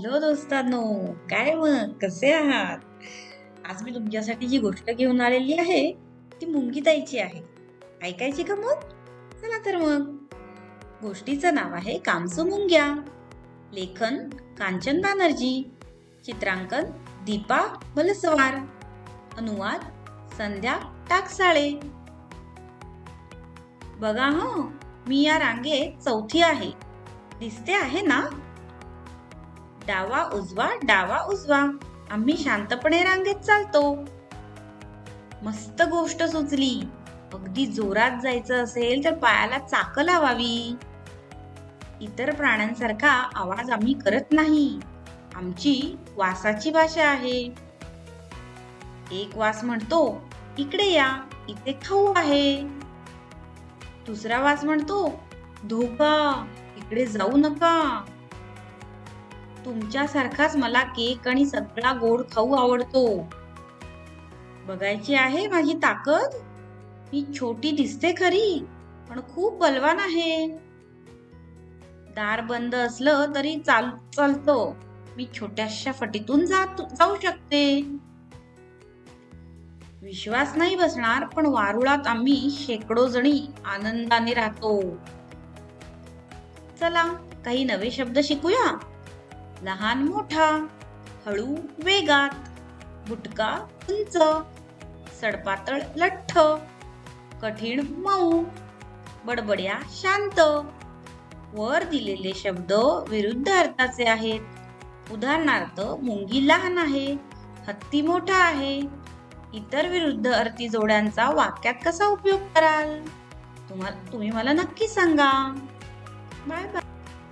Hello दोस्तांनो काय मग? कसे आहात? आज मी तुमच्यासाठी जी गोष्ट घेऊन आलेली आहे ती मुंगीताईची आहे. ऐकायची का मग? चला तर मग. गोष्टीचं नाव आहे कामसू मुंग्या. लेखन कांचन बॅनर्जी. चित्रांकन दीपा बलसवार. अनुवाद संध्या टाकसाळे. बघा हो मी या रांगेत चौथी आहे. दिसते आहे ना? डावा उजवा डावा उजवा. आम्ही शांतपणे रांगेत चालतो. मस्त गोष्ट सुचली. अगदी जोरात जायचं असेल तर पायाला चाक लावावी. इतर प्राण्यांसारखा आवाज आम्ही करत नाही. आमची वासाची भाषा आहे. एक वास म्हणतो इकडे या इथे खाऊ आहे. दुसरा वास म्हणतो धोका इकडे जाऊ नका. तुमच्यासारखाच मला केक आणि सगळा गोड खाऊ आवडतो. बघायची आहे माझी ताकद? मी छोटी दिसते खरी पण खूप बलवान आहे. दार बंद असलं तरी चाल चालतो. मी छोट्याशा फटीतून जात जाऊ शकते. विश्वास नाही बसणार पण वारुळात आम्ही शेकडो जणी आनंदाने राहतो. चला काही नवे शब्द शिकूया? लहान मोठा हळू वेगात गुटका उंच सडपातळ लठ्ठ कठीण मऊ बडबड्या शांत. वर दिलेले शब्द विरुद्ध अर्थाचे आहेत. उदाहरणार्थ मुंगी लहान आहे हत्ती मोठा आहे. इतर विरुद्ध अर्थी जोड्यांचा वाक्यात कसा उपयोग कराल? तुम्हाला तुम्ही मला नक्की सांगा. Bye bye